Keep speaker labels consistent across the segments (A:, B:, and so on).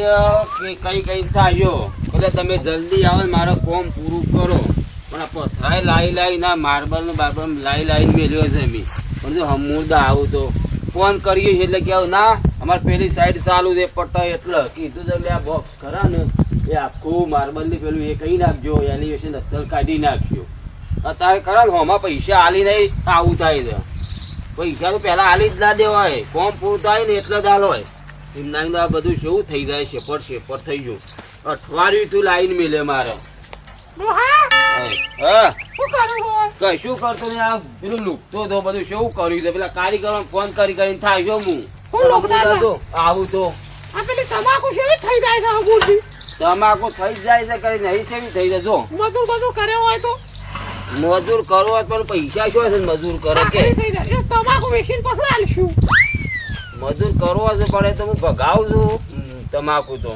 A: કે કઈ કઈ થાય એટલે તમે જલ્દી આવો મારો કોમ પૂરું કરો. પણ આ પથરાય લાઈ લાઈ ના માર્બલ ને બાર્બલ લાઈ લાઈ મેલ્યો છે મેં. પણ જો હમુદા આવું તો ફોન કરીએ છીએ એટલે કે ના, અમારે પેલી સાઈડ ચાલુ છે પટ્ટા એટલે. કીધું તો આ બોક્સ ખરા ને, એ આખું માર્બલની પેલું એ કહી નાખજો એલિવેશન અસલ કાઢી નાખજો. અત્યારે ખરા ને, હોમાં પૈસા હાલી નહીં, આવું થાય છે. પૈસા તો પહેલાં હાલી જ ના દેવાય. ફોર્મ પૂરું થાય ને, એટલે જ હાલ હોય. એમના આ બધું શું થઈ જાય? શેપટ શેપટ થઈ ગયું. અઠવાડિયું તું લાઈન મિલે મારે. હા.
B: શું કરું હોય?
A: કશું કરતો નહીં આ પેલું લુકતો તો બધું શું કર્યું છે? પેલા કારીગરો ફોન કરી કરીને થાય છો હું.
B: હું લુકતા
A: આવું તો.
B: આ પેલી તમાકુ છે થઈ જાય છે અમૂલથી
A: તમાકુ થઈ જાય છે કઈ નહીં કેવી થઈ જાય? જો.
B: મજૂર બધું કર્યો હોય તો?
A: મજૂર કરો હોય પણ પૈસા શું છે ને મજૂર કરે કે?
B: થઈ જાય. તમાકુ વેચીને પછી આલશું.
A: મજૂર કરવો જ પડે તો હું ભગાવું છું. તમાકુ તો.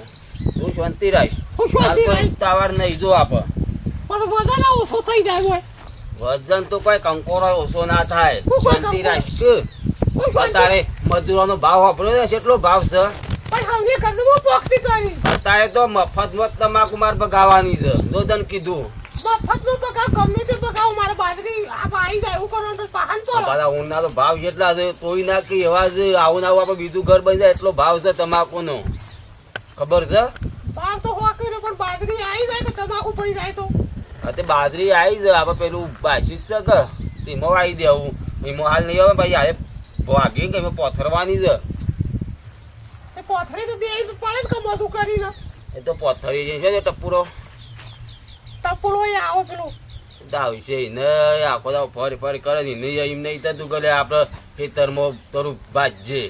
A: તું શાંતિ રાખ
B: હું શાંતિ રાખ.
A: તાવાર નહીં જો આપ.
B: પછી વજન ઓછો થઈ જાય હોય.
A: વજન તો કોઈ કંકોરો ઓછો ના થાય. શાંતિ? રાખ તારે મજૂરોનો ભાવ વાપર્યો છે એટલો ભાવ છે?
B: પણ
A: અત્યારે તો મફતમાં મત તમાકુ માર ભગાવાની છે. દોદન કીધું.
B: ગમે તે જાય
A: ભાવ જેટલા છે તોય ના કે એવા જ આવું ને આવું આપણે બીજું ઘર બની જાય એટલો ભાવ છે તમાકુનો. ખબર છે?
B: ભાવ તો હોકી પણ બાજરી આવી જાય તો તમાકુ પડી જાય તો.
A: તે બાજરી આવી છે આપણે પેલું બાસી છે કે? ધીમો આવી દેવું. ધીમો હાલ નહીં આવે ભાઈ હાલે ભાગી કે પથરવાની છે.
B: કોથળી તો તો પડે જ કે મજૂર કરીને.
A: એ તો પથરી છે ને ટપુરો.
B: ટપુલો એ આવો પેલો.
A: દાવ છે ને આખો દાવ ફરી ફરી કરે ને નહીં એમ નહીં થતું કે આપણે ખેતરમાં તરું ભાજજે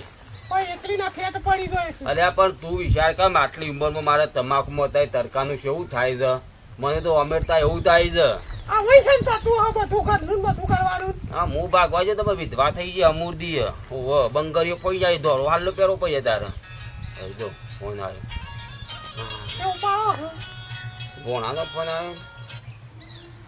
B: છે.
A: અલ્યા પણ તું વિચાર કર આટલી ઉંમરમાં મારે તમાકુમાં થાય તડકાનું શું થાય છે? મને તો અમેરતા એવું થાય છે.
B: છે હા
A: હા ભાગવા જો તમે વિધવા થઈ ગઈ અમૂર્દી ઓહો બંગરીઓ પડી જાય ધોરો હાલો પેરો પડી જાય તારે. જો ફોન આવ્યો. ફોન આવ્યો.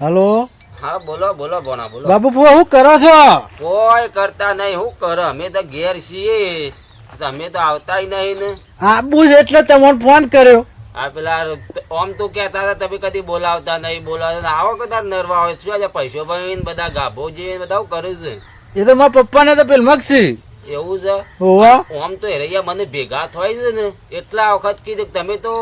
C: હલો?
A: હા બોલો બોલો બોના બોલો.
C: બાપુ ફુવા શું કરો છો?
A: કોઈ કરતા નહીં શું કરો? અમે તો ઘેર છીએ. તમે તો આવતા નહીં ને.
C: આબુ છે એટલે તમને ફોન કર્યો.
A: આ પેલા ઓમ તો કહેતા હતા તમે કદી બોલાવતા નહીં બોલાવતા. આવો કદાચ નરવા હોય શું છે પૈસો ભાઈ બધા ગાભો જઈને બધા કર્યું છે?
C: એ તો મારા પપ્પાને તો પેલ મગસી.
A: એવું છે?
C: આમ
A: ઓમ તો એરૈયા મને ભેગા થાય છે ને એટલા વખત કીધું તમે તો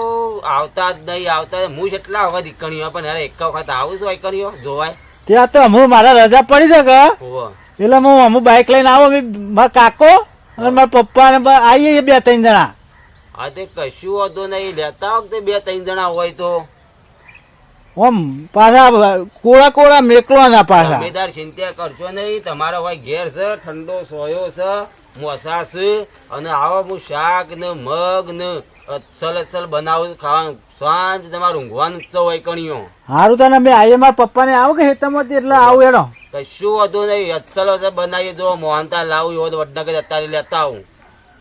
A: આવતા જ નહીં આવતા હું જ એટલા વખત ઈકણીઓ પણ અરે એક વખત આવું છું ઈકણીઓ જોવાય.
C: ત્યાં તો અમુ મારા રજા પડી છે કે. એટલે હું અમુક બાઇક લઈને આવો મારા કાકો અને મારા પપ્પા ને આવીએ બે ત્રણ જણા.
A: આ તે કશું વાંધો નહીં. લેતા વખતે બે ત્રણ જણા હોય તો.
C: ઓમ પાછા કોળા કોળા મેકલો ના પાછા.
A: જમેદાર ચિંતા કરશો નહીં તમારો ભાઈ ઘેર છે ઠંડો સોયો છે મોસા છે અને આવો હું શાક ને મગ ને અસલ અસલ બનાવું ખાવાનું. સાંજ તમારું ઊંઘવાનું જ હોય કણીઓ
C: સારું તને મેં આવીએ મારા પપ્પાને આવો કે હેતમતી એટલે આવું એનો
A: કશું વધુ નહીં અસલ અસલ બનાવી જો મોહનતા લાવું એવો વડનગર અત્યારે લેતા આવું.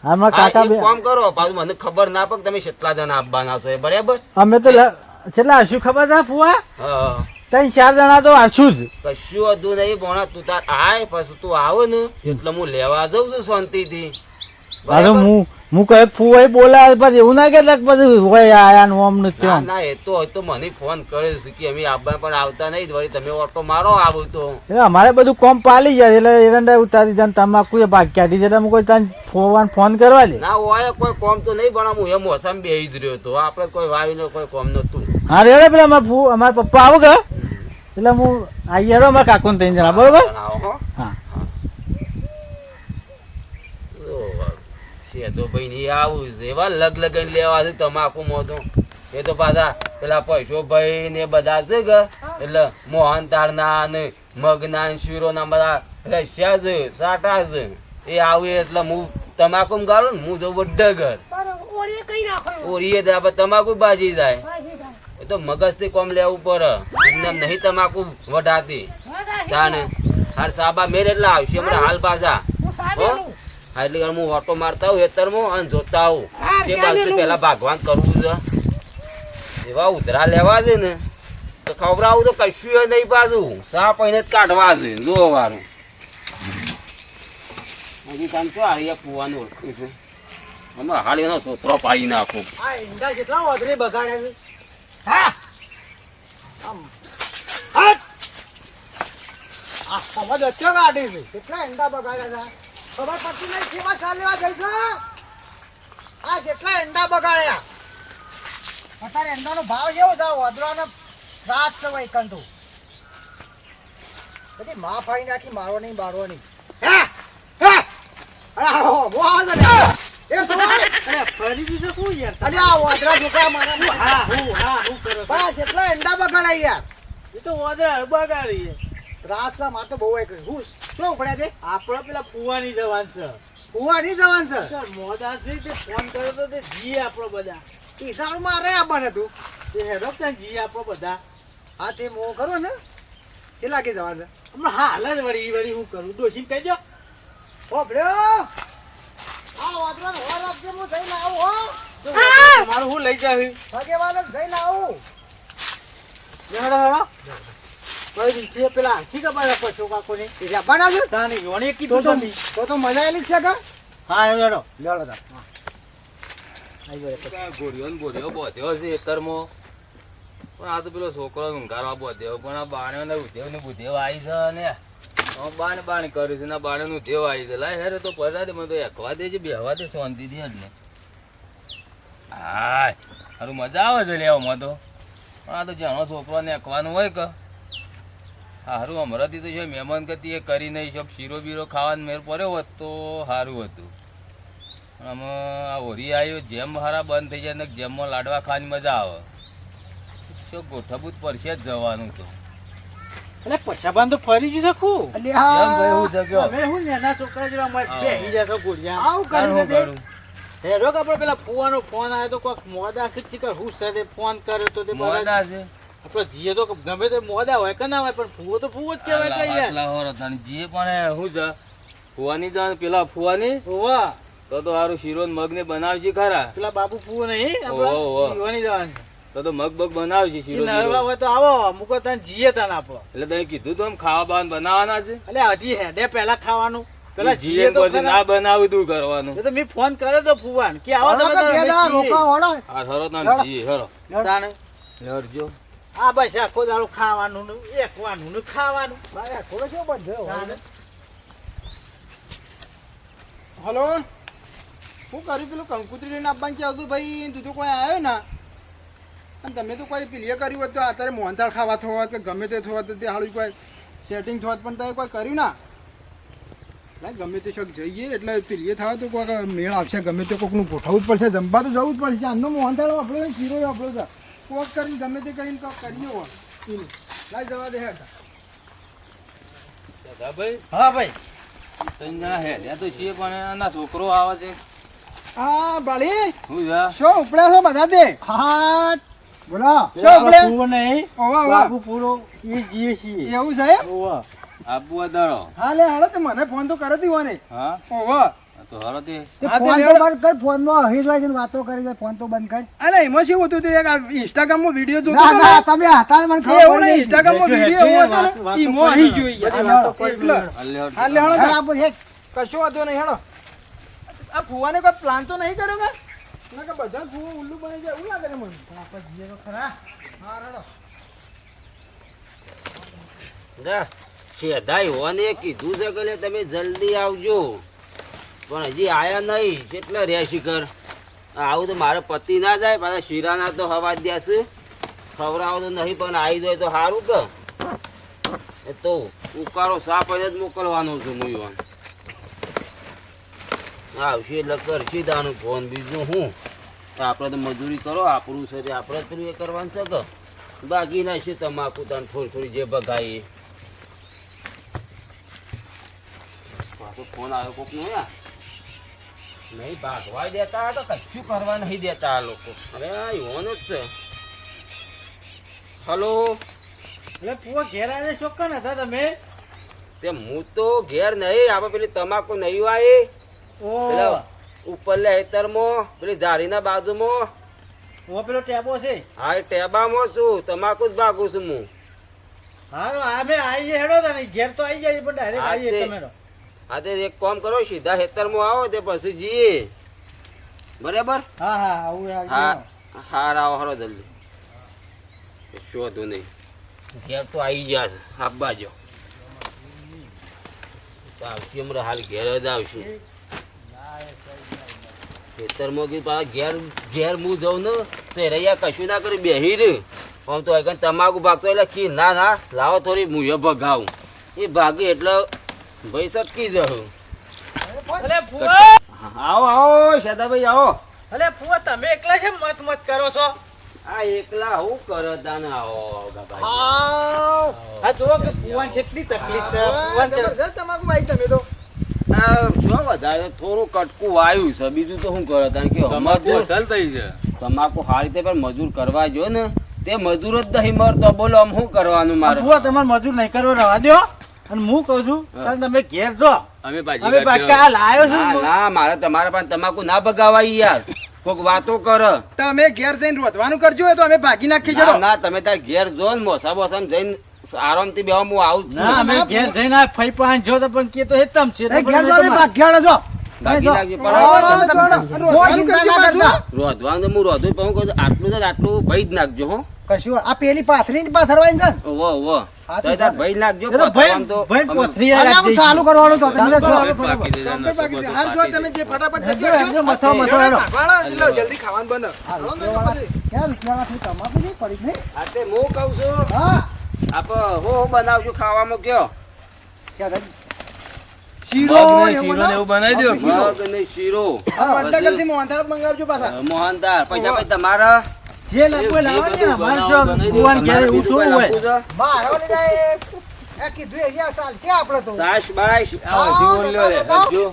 C: હા મારા કાકા
A: કામ કરો પાછું મને ખબર ના પડે તમે કેટલા જણા આપવાના છો બરાબર?
C: અમે તો કેટલા હશું ખબર છે ફુવા? ત્રણ ચાર જણા તો હશું જ.
A: કશું હતું નહીં ભોણા તું તાર આય પછી તું આવો ને. એટલે હું લેવા જઉં છું શાંતિથી. અરે
C: હું હું કહે ફુવાઈ બોલાવે પછી એવું ના કે બધું હોય આયા નું આમ નથી
A: ના એ તો હોય તો મને ફોન કરે છે કે અમે આબા પણ આવતા નહીં વળી તમે ઓટો મારો આવો તો.
C: અમારે બધું કોમ પાલી જાય એટલે એરંડા ઉતારી જાય ને તમાકુ એ ભાગ કાઢી જાય કોઈ તને ફોન ફોન કરવા દે.
A: ના હોય કોઈ કોમ તો નહીં પણ હું એ મોસમ બેહી જ રહ્યો હતો. આપણે કોઈ વાવીને કોઈ કોમ નતું
C: હા રે પેલા અમારા ફૂ અમારા પપ્પા આવો ગયા. એટલે હું આઈ રહ્યો અમારા કાકુ ત્રણ જણા બરોબર?
A: હા છે તો ભાઈ આવું. એવા લગ લગન લેવા છે તમાકુ મોતો એ તો પાછા પેલા પૈસો ભાઈ ને બધા છે કે એટલે મોહન તારના ને મગના ને શીરોના બધા રસ્યા છે સાટા છે. એ આવે એટલે હું તમાકુ ગાળું ને હું
B: એવું.
A: ઓરીએ તમાકુ બાજી જાય. તો મગજથી કોમ લેવું પડે એમને નહીં તમાકુ વઢાતી. તાને હાર સાબા મેર એટલે આવશે હમણાં હાલ પાછા. એટલે હું ઓટો મારતા આવું હેતરમાં અને જોતા આવું. તે બાજુ પેલા ભાગવાન કરવું છે. એવા ઉધરા લેવા છે ને તો ખવડાવું તો કશું નહીં પાછું. સા પૈને જ કાઢવા છે જોવાનું હજી કામ છો આ કુવાનું ઓળખ્યું છે. અમે હાલ એનો છોકરો પાડી નાખું.
C: જેટલા છે. આમ. આ સમજ છે કેટલા ઈંડા બગાડ્યા છે? ખબર પડતી નહીં કેવા ચાલવા જઈશ આ જેટલા ઈંડા બગાડ્યા? અત્યારે ઈંડાનો ભાવ કેવો છે? વધવાનો રાત છે ભાઈ કંટુ. બધી માં ફાઈ નાખી મારો નહીં બારવો હે! હે! અરે હો મો આવે. છે ને એ અરે ફરી દીધું શું યાર? અરે આ વાદરા છોકરા મારા હા હું હા હું કરો ઈંડા બગાડાય યાર. એ તો વાદરા બગાડી ના માર તો બહુ એક હું શું ઉપડ્યા છે? આપણે પેલા પુવાની જવાન છે. પુવાની જવાન છે? મોદા છે તે ફોન કર્યો તો તે જી આપણો બધા. ઈસાર મારે આવવાનું હતું તે. હેડો ત્યાં જી આપણો બધા. હા તે મો કરો ને. કેટલા કે જવાન છે? હમણાં હાલ જ વળી વળી હું કરું. દોષી કહી દો ઓ ભ્યો આ વાદરાને હોર આપજે હું જઈને આવું હો. તમારું હું. લઈ જાવી ભગેવાનો જઈને આવું. હેડો હેડો. કોઈ પેલા આંખી કપાય રાખો છોકરા કોને એટલે બનાવજો. તાની યોણી કીધું તો તો તો મજા આવેલી જ છે કે? હા એમ લેડો લેડો તા
A: ગોળીઓ ને ગોળીઓ બોધ્યો છે એતરમાં પણ આ તો પેલો છોકરો ઊંઘારવા બોધ્યો પણ આ બાણ્યો ને બુધ્યો ને બુધ્યો આવી છે ને. બાણ બાણ કર્યું છે. ના આ બાણે નું ઉધેવ આવી છે. લાય, હેરે તો પરા દે મને તો એકવા દે છે બેહવા દે શાંતિ દે એટલે. હાય સારું મજા આવે છે લેવામાં તો. પણ આ તો જાણો છોકરો ને એકવાનું હોય કે? સારું અમરાથી તો છે મહેમાન ગતિ એ કરી નહીં શક. શીરો બીરો ખાવાનો મેર પડ્યો હોત તો સારું હતું. આમાં આ હોરી આવ્યો જેમ હારા બંધ થઈ જાય ને જેમમાં લાડવા ખાવાની મજા આવે. શું ગોઠવવું જ પડશે જ જવાનું તો.
C: એટલે પછાબાન તો ફરી જ શકું એટલે
A: કેમ હું. જગ્યો.
C: હવે હું નાના છોકરા જેવા મસ્ત
A: હા.
C: બેહી જશો ગોળિયા. આવું કરી દે હેડો કે આપણે પેલા ફુવાનો ફોન આવ્યો તો કોઈક મોદા છે ચીકર હું સાથે ફોન કર્યો તો તે
A: મોદા છે.
C: આપણો જીએ તો ગમે તે મોદા હોય કે ના હોય પણ ફૂવો તો ફૂવો જ કહેવાય કે યાર
A: હોર હતા જીએ જે પણ શું છે ફુવાની જાણ પેલા ફુવાની.
C: ફુવા.
A: તો તો હારું શીરો ને મગ ને બનાવજી ખરા.
C: પેલા બાપુ ફુવો નહીં
A: ઓહો,
C: ફુવાની જવાનું.
A: તો તો મગ બગ બનાવશે શીરો
C: નરવા હોય તો આવો મુકો તને જીએ તને આપો.
A: એટલે તને કીધું તો એમ ખાવા બાન બનાવવાના છે?
C: એટલે હજી હેડે પહેલા ખાવાનું. પેલા
A: જીએ
C: તો
A: પછી ના બનાવું તું કરવાનું.
C: તો મેં ફોન કર્યો તો ફુવાન કે આવો તો પેલા રોકા જીએ.
A: આ હરો તને
C: જીએ
A: જી હરો
C: તાણે.
A: લડજો
C: આ બસ આખો દાડો ખાવાનું ને એકવાનું ને ખાવાનું તાણે.
D: હલો. શું કર્યું પેલું કંકુતરી લઈને આપવાનું કે આવતું ભાઈ તું તો કોઈ આવ્યો ના? અને તમે તો કોઈ પ્લે કર્યું હોત તો અત્યારે મોહનથાળ ખાવા થવા કે ગમે તે થવા તો તે હાલું કોઈ સેટિંગ થવા પણ તમે કોઈ કર્યું ના. ના ગમે તે શોખ જઈએ એટલે પ્લે થવા તો કોઈક મેળ આવશે ગમે તે કોઈકનું ગોઠવવું જ પડશે જમવા તો જવું જ પડશે આમનો મોહનથાળ આપણો ને શીરો આપણો છે. કોક કરીને ગમે તે કરીને તો કરીએ હોય. લાઈ જવા દે હેઠા.
A: ભાઈ
C: હા ભાઈ.
A: ના હે તો છીએ પણ છોકરો આવે છે.
D: હા બાળી.
A: હું જા.
D: શું ઉપડ્યા છો બધા તે?
C: હા બોલો.
D: શું
C: નહીં
D: ઓવા
C: બાપુ પૂરો એ જીએ છીએ.
D: એવું છે એમ?
C: ઓવા.
A: હોય દાડો
D: હા લે હાલો તે મને ફોન તો કરે દીવો
A: હા?
D: ઓવા
A: તો હરો તે.
D: હા તે લેવડો-
C: ફોનમાં હરીશભાઈ છે વાતો કરી જાય ફોન તો બંધ કર.
D: અરે એમાં શું હતું તે? એક આ ઇન્સ્ટાગ્રામમાં વીડિયો જોતો
C: ના ના તમે હતા મને
D: ખબર એવું નહીં ઇન્સ્ટાગ્રામમાં વીડિયો એવો હતો ને
C: વાતો
D: ઈમો
C: કરી
D: જોઈ
C: કરી
D: એટલે
C: હાલે
A: અલ્લે હરો.
D: હા લે હળો
C: હા,
D: તો.
C: આપો છે.
D: કશો વાંધો નહીં હેડો આ ફુવાને કોઈ પ્લાન તો નહીં કર્યો કે? ના બધા ફુવા ઉલ્લુ બની જાય, એવું લાગે મને.
C: આપણે જીએ તો ખરા.
D: હા હેડો
A: જા શેધાઈ હોને કીધું છે કે તમે જલ્દી આવજો. પણ હજી આયા નહીં, કેટલા રહ્યા શિખર આવું તો મારે પતિ ના જાય, પાછા શીરાના તો હવા છે ખવડાવો તો નહીં, પણ આવી જાય તો સારું કે. એ તો ઉકાળો સાપ જ મોકલવાનો છું હું આવશે એટલે કરશે તાનું ફોન બીજું હું. આપણે તો મજૂરી કરો આપણું છે આપણે જ પેલું એ કરવાનું છે કે બાકી ના છે તમાકુ તાન થોડી થોડી જે બગાઈ એ. પાછો ફોન આવ્યો કોક નો નહીં ભાગવા દેતા તો કશું કરવા નહીં દેતા આ લોકો. અરે આ ઓન જ છે. હલો?
C: એટલે પૂરો ઘેર આવીને ચોક્કસ હતા તમે.
A: તે હું તો ઘેર નહીં આપણે પેલી તમાકુ નહીં આવી
C: ઓ.
A: પેલા ઉપર લે હેતરમાં પેલી ઝાડીના બાજુમાં.
C: હું પેલો ટેબો છે.
A: હા એ ટેબામાં છું તમાકુ જ ભાગું છું હું.
C: હારો અમે આવીએ હેડો તને ઘેર તો આવી જાય પણ ડાયરેક્ટ
A: હા, જઈએ
C: તમે
A: હા તે એક કામ કરો સીધા હેતરમાં આવો તે પછી જઈએ. બરાબર?
C: હા હા આવું
A: હા. હાર આવો હરો જલ્દી. શોધું નહીં. ઘેર તો આવી જાય આપવા જો આવશે હમણાં હાલ ઘેર જ આવશે. ખેતરમાં ગઈ પાછા ઘેર ઘેર હું જાઉં ને તો એ રહ્યા કશું ના કરી બેહી રે આમ તો આગળ તમાકુ ભાગતો એટલે કી ના ના લાવો થોડી મુએ ભગાવું. એ ભાગે એટલે ભાઈ સટકી જાઉં આવો આવો શાદાભાઈ આવો.
C: અલે ફુવા તમે એકલા છે મત મત કરો છો?
A: આ એકલા હું કરો તાને? આવો બાબા
C: હાવ. આ જુઓ કે ફુવાને કેટલી તકલીફ છે ફુવાને
D: તમાકુ ભાઈ તમે તો.
A: આ શું વધારે થોડું કટકું વાયું છે. બીજું તો શું કરે? કારણ કે
E: તમાકુ
A: તમાકુ
E: અસલ થઈ છે.
A: તમાકુ હારી રીતે પણ મજૂર કરવા જો ને તે મજૂર જ નહીં મરતો. બોલો આમ શું કરવાનું મારે?
C: ફુવા તમારે મજૂર નહીં કરવો રવા દો. અને હું કહું છું તમે ઘેર જો.
E: અમે ભાજી
C: હવે લાયો છું.
A: ના ના મારે તમારા પાસે તમાકુ ના બગાવાય યાર. કોઈક વાતો કર.
D: તમે ઘેર જઈને રોતવાનું કરજો તો અમે ભાગી નાખી
A: ના ના તમે તાર ઘેર જો ને મોસા મોસા જઈને આરામથી બેવા હું આવું
C: ના અમે ઘેર જઈને આ ફઈ પાન જો તો પણ કે તો હેતમ છે.
F: એ ઘેર જો ભાગ્યાળો જો.
D: ચાલો, રોધવાનું
A: તો હું રોધું પણ હું કહું આટલું જ આટલું ભઈ જ નાખજો હો.
F: કશું આ પેલી પાથરી પાથરવાની છે
A: ઓ
F: ઓ
A: તો ભઈ નાખજો
C: તો ભાઈ
A: તો
C: પોથરી
F: ચાલુ કરવાનું તો તમે જો.
D: હાર જો તમે જે ફટાફટ
C: દેજો.
D: જગ્યા
C: જો,
D: કરજો.
C: મથો, મથો,
D: એટલે જલ્દી ખાવાનું બને તો
F: રૂપિયામાંથી તમાકુ નહીં પડી નહીં?
A: આ તે હું કહું છું.
F: હા.
A: આપ હું હું બનાવજો ખાવામાં કયો?
E: શીરો
F: શીરો ને એવું
E: બનાવી દો.
A: મગ ને શીરો.
D: મંગાવજો પાછા.
A: મોહનદાર પૈસા પછી તમારા
C: જે લખો લાવો ને ઘેર
A: તમારે
C: એવું
A: કોઈ
C: હોય
A: છે?
F: ને જાય. એ કીધું અહીંયા ચાલશે આપણે તો.
A: સાસ બાસ
E: આવો જીવન લ્યો રે
A: જો છું.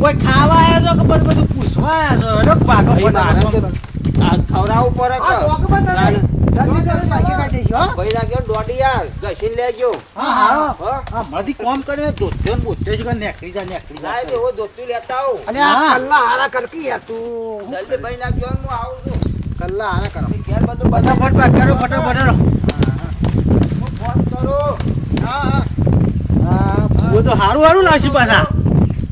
C: કોઈ ખાવા આવ્યો છો કે બધું બધું પૂછવા આવ્યો છો ભાગો
A: મારે. આ
F: દઈશું, હો?
A: ભાઈ નાખ્યો દોઢી યાર. ઘસીને લેજો.
C: હા હા
A: હા.
C: મળતી કોમ કરીને ધોત્યો ને બોત્યો છે કે નેકળી જા
A: હું લેતા આવું.
F: અને આ કલ્લા હારા કરકી યાર તું.
A: જલ્દી ભાઈ નાખજો હું આવું છું.
F: કલ્લા હારા કરો.
A: ઘેર બધું
C: ફટાફટ ભાગ કરો ફટાફટ.
A: હું ફોન કરો.
D: હા હા.
C: હા તો હારું હારું લાવશે પાછા.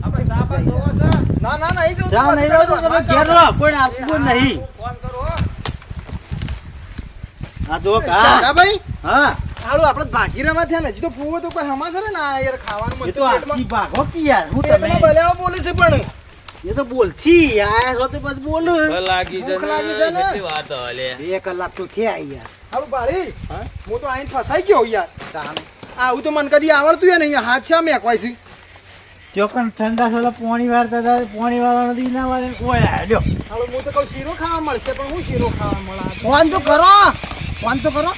A: આપણે સાબા જોવો છે.
D: ના ના નહીં જવું.
C: સા નહીં રહો તો તમે ઘેર રહો કોઈ આપવું નહીં.
A: ફોન કરો હો
C: આ જો કા.
D: ભાઈ?
C: હા.
D: હાલો આપણે ભાગી રવા થયા ને હજી તો ફૂવો તો કોઈ હમા છે ને? ના યાર ખાવાનું
C: તો આખી ભાગો કી યાર હું તમે?
D: બલેડો બોલે છે પણ.
C: એ તો બોલછી આયા છો તે પછી બોલું.
E: લાગી છે
D: લાગી છે
E: ને? કેટલી વાત હલે.
F: બે કલાક તો થયા યાર.
D: હાલો બાળી હું? તો આઈને ફસાઈ ગયો યાર. આવું તો મને કદી આવડતું ય નહીં હાથ છે મેં કોઈ છે.
C: ચોકન ઠંડા સોલા પોણી વાર દાદા પોણી વાળા નથી ના વાળે. ઓય લ્યો.
D: હાલો હું તો કહું શીરો ખાવા મળશે પણ હું શીરો ખાવા મળા?
F: ફોન તો કરો. ફોન તો કરો.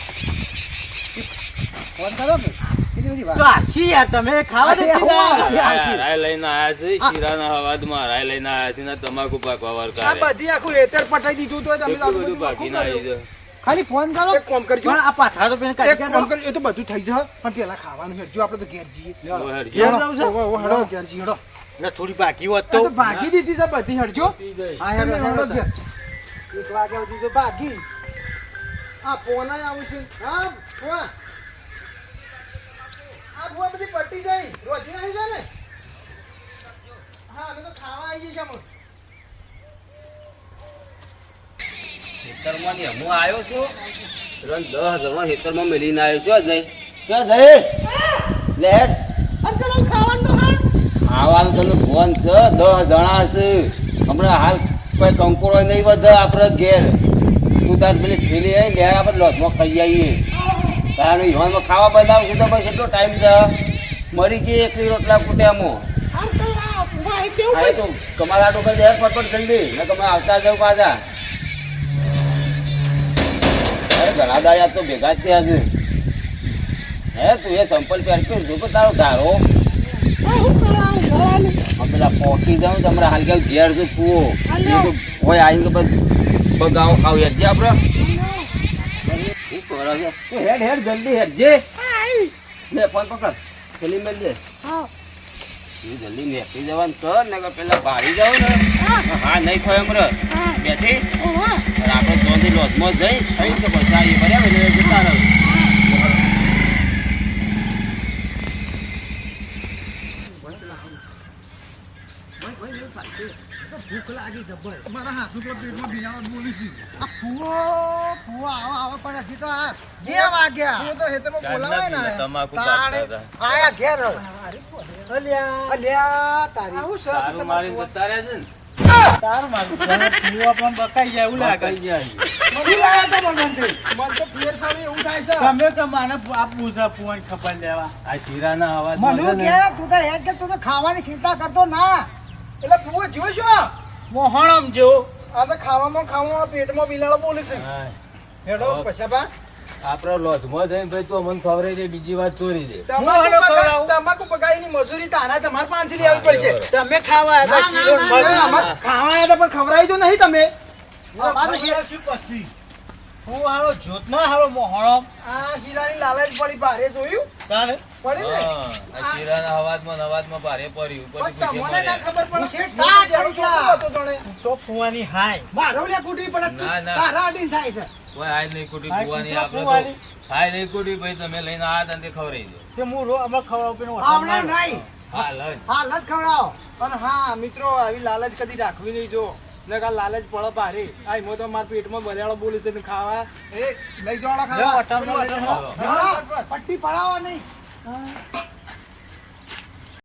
F: ફોન કરો કે કેટલી બધી
C: તો
F: વાત
C: આછી યાર તમે? ખાવા દે
F: અરે, હું
C: સીધા.
E: રાય લઈને આયા છે શીરાના હવાદમાં રાય લઈને આયા છે ને તમાકુ પાકવા
D: બધી આખું એતર પટાઈ દીધું તો તમે તો
E: કેટલું બધું આવી છે.
F: ખાલી ફોન કરો.
D: એક કામ કરજો.
C: આ પાથરા તો પેને કાઢી
D: કામ કરજો એ તો બધું થઈ જશે. પણ પેલા ખાવાનું હેડજો આપણે તો ઘેર જઈએ.
C: ઘેર જાઉં છે?
D: ઓહો, ઓહો, હેડો ઘેર જઈએ હેડો.
C: એટલે થોડી બાકી હોત તો.
D: તો ભાગી દીધી છે બધી હેડજો.
C: હા હેડો,
D: હેડો.
C: હેડો.
D: ઘેર. એક વાગ્યા સુધી તો ભાગી. આ ફોન આવું છે. હા ફોન આ ફોન બધી પટી જાય રોજી આવી જાય ને? હા અમે તો ખાવા આવી જઈએ અમે
A: ખેતરમાં ને હું આવ્યો છું. રન દસ હજારમાં ખેતરમાં મેલીને આવ્યો છો જઈ ક્યાં જઈ લે. હેડ.
B: અને પેલો ખાવાનું
A: ખાવાનું તને ફોન છે દસ જણા છે. હમણાં હાલ કોઈ કંકોડો નહીં વધે આપણે ઘેર. તું તાર પેલી થેલી આવી ગયા આપણે લોસમાં ખાઈ આવીએ તારું યુવાનમાં ખાવા બનાવશું તો પછી કેટલો ટાઈમ છે? મરી ગઈ એકલી રોટલા કુટ્યામાં.
B: તમારા
A: હા તો કમાલ આટો કરી દે ફટફટ જલ્દી ને તમે આવતા જાવ પાછા. અરે ઘણા દાયા તો ભેગા જ થયા છે. હે, તું એ ચંપલ પહેરતો જો કે તારો ધારો. પેલા પોકી જાઉં, તમારે હાલ કે ઘેર છું, કૂવો. તો હોય આવીને બસ બગાવો ખાવ આપણે કરો છો તું હેડ હેડ જલ્દી હેડજે
B: આઈ
A: લે ફોન પકડ. ખેલી મેલ દે. જલ્દી મેકી જવાનું કર ને પેલા બારી જાવ ને. હા. નહીં ખોય
B: એમ
A: બેઠી. આપણે ચોથી લોજમાં જઈ થઈ તો પૈસા એ બરાબર એટલે જતા રહો.
F: લાગી જબર
D: મારા હાસુ તો પેટમાં બિયારણ બોલી છે.
F: આ ફુવો ફુવો આવો આવો પણ હજી તો આ બે વાગ્યા.
D: હું તો હેતરમાં બોલાવાય ને
E: તમાકુ કાઢતા.
F: આયા ઘેર. રહો.
C: અલ્યા.
F: અલ્યા તારી.
D: આવું છે
E: તારું મારી રહ્યા છે ને?
C: તારું મારું. ફૂવા પણ બકાઈ જાય એવું લાગે.
E: જાય.
F: તો
D: તો
C: તમે તો. મને આ પૂછા ફુવાની ખબર લેવા.
E: આ શીરાના અવાજ
F: મનુ કે તું તો હેડ કે તું તો ખાવાની ચિંતા કરતો ના.
D: એટલે જોયો છો
C: મોહણમ જેવો
D: આ તો ખાવામાં ખાવામાં પેટમાં બિલાડો બોલે છે. હેડો. પછાબા
E: આપડે લોજમાં જઈને ભાઈ તું અમને ખવડાવી છે બીજી વાત ચોરી દે
D: તમાકુ
C: હેડો
D: મજૂરી
C: તો
D: આના બગાઈની મજૂરી તાના તમારે પાસેથી લેવી પડશે.
C: તમે ખાવા.
D: અમારે ખાવા આવ્યા હતા પણ ખવડાવી તો નહીં તમે.
C: અમારે શું પછી? હું હારો જોતમાં હાલો મોહણમ.
D: આ શીરાની લાલચ પડી ભારે જોયું.
C: તારે
D: પડી ને?
E: આ શીરાના અવાજમાં અવાજમાં ભારે પડ્યું પછી પૂછે
D: તમને ના. ખબર
F: હું શેઠ
D: તો છોકરો હતો જોડે.
C: તો ફુવાની હાય.
F: મારો લે કુટી પડે.
E: ના, ના.
F: તારા અડી થાય છે.
E: કોઈ હાય નહીં કુટી
C: ફુવાની
E: આપણે તો હાય નહીં કુટી ભાઈ તમે લઈને આ હતા ખવરાઈ ખવડાવી દે.
C: કે હું રો અમે ખવડાવું પેલું
F: આવડા નહીં.
E: હા લઈ
F: હા લટ ખવડાવો.
D: પણ હા મિત્રો આવી લાલચ કદી રાખવી નહીં જો. નકર લાલચ પડે ભારે. આ એમાં તો મારા પેટમાં બરિયાળો બોલી છે ને ખાવા. એ લઈ જવાના ખાવા.
F: પટ્ટી પડાવવા નહીં.